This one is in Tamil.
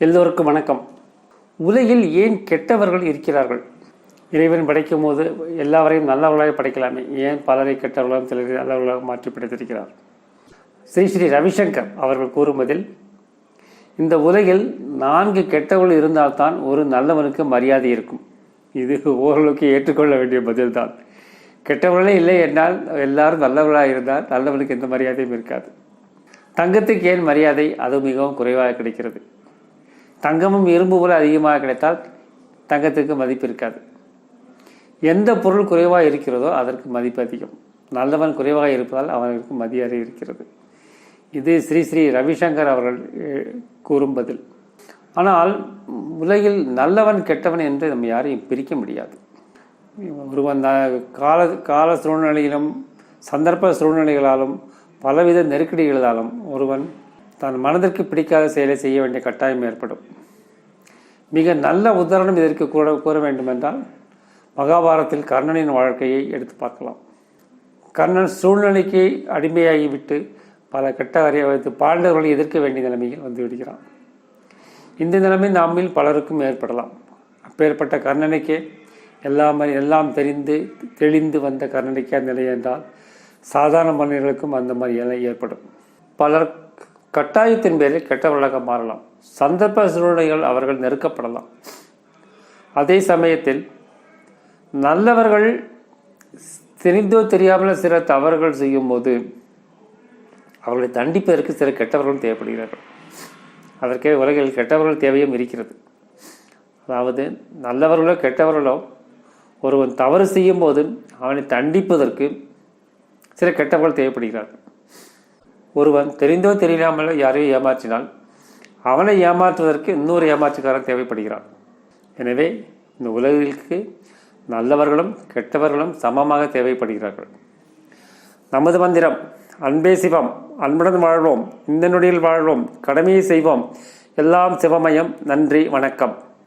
எல்லோருக்கும் வணக்கம். உலகில் ஏன் கெட்டவர்கள் இருக்கிறார்கள்? இறைவன் படைக்கும் போது எல்லாவரையும் நல்லவர்களாக படைக்கலாமே. ஏன் பலரை கெட்டவர்களாக சிலரை நல்லவர்களாக மாற்றி படைத்திருக்கிறார்? ஸ்ரீ ஸ்ரீ ரவிசங்கர் அவர்கள் கூறும்பதில் இந்த உலகில் நான்கு கெட்டவர்கள் இருந்தால்தான் ஒரு நல்லவனுக்கு மரியாதை இருக்கும். இது ஓரளவுக்கு ஏற்றுக்கொள்ள வேண்டிய பதில்தான். கெட்டவர்களே இல்லை என்றால் எல்லாரும் நல்லவர்களாக இருந்தால் நல்லவனுக்கு எந்த மரியாதையும் இருக்காது. தங்கத்துக்கு ஏன் மரியாதை? அது மிகவும் குறைவாக கிடைக்கிறது. தங்கமும் இரும்பு போல அதிகமாக கிடைத்தால் தங்கத்துக்கு மதிப்பு இருக்காது. எந்த பொருள் குறைவாக இருக்கிறதோ அதற்கு மதிப்பு அதிகம். நல்லவன் குறைவாக இருப்பதால் அவனுக்கு மரியாதை இருக்கிறது. இது ஸ்ரீ ஸ்ரீ ரவிசங்கர் அவர்கள் கூறும் பதில். ஆனால் உலகில் நல்லவன் கெட்டவன் என்று நம்ம யாரையும் பிரிக்க முடியாது. ஒருவன் கால கால சூழ்நிலையிலும் சந்தர்ப்ப சூழ்நிலைகளாலும் பலவித நெருக்கடிகளாலும் ஒருவன் தன் மனதிற்கு பிடிக்காத செயலை செய்ய வேண்டிய கட்டாயம் ஏற்படும். மிக நல்ல உதாரணம் இதற்கு கூட கூற வேண்டுமென்றால் மகாபாரதத்தில் கர்ணனின் வாழ்க்கையை எடுத்து பார்க்கலாம். கர்ணன் சூழ்நிலைக்கு அடிமையாகிவிட்டு பல கெட்ட அறிய வைத்து பாண்டவர்களை எதிர்க்க வேண்டிய நிலைமையில் வந்து விடுகிறான். இந்த நிலைமை நம்மில் பலருக்கும் ஏற்படலாம். அப்பேற்பட்ட கர்ணனுக்கே எல்லாம் எல்லாம் தெரிந்து தெளிந்து வந்த கர்ணனுக்கே அந்த நிலை என்றால் சாதாரண மனிதர்களுக்கும் அந்த மாதிரி நிலை ஏற்படும். பலர் கட்டாயத்தின் பேரில் கெட்டவர்களாக மாறலாம். சந்தர்ப்ப சூழ்நிலைகள் அவர்கள் நெருக்கப்படலாம். அதே சமயத்தில் நல்லவர்கள் தெரிந்தோ தெரியாமல் சில தவறுகள் செய்யும்போது அவர்களை தண்டிப்பதற்கு சில கெட்டவர்களும் தேவைப்படுகிறார்கள். அதற்கே உலகில் கெட்டவர்கள் தேவையும் இருக்கிறது. அதாவது நல்லவர்களோ கெட்டவர்களோ ஒருவன் தவறு செய்யும் போது அவனை தண்டிப்பதற்கு சில கெட்டவர்கள் தேவைப்படுகிறார்கள். ஒருவன் தெரிந்தோ தெரியாமலோ யாரையும் ஏமாற்றினால் அவனை ஏமாற்றுவதற்கு இன்னொரு ஏமாற்றுக்காரன் தேவைப்படுகிறான். எனவே இந்த உலகிற்கு நல்லவர்களும் கெட்டவர்களும் சமமாக தேவைப்படுகிறார்கள். நமது மந்திரம் அன்பே சிவம் அன்புடன் வாழ்வோம் இந்த நொடியில் வாழ்வோம் கடமையை செய்வோம். எல்லாம் சிவமயம். நன்றி வணக்கம்.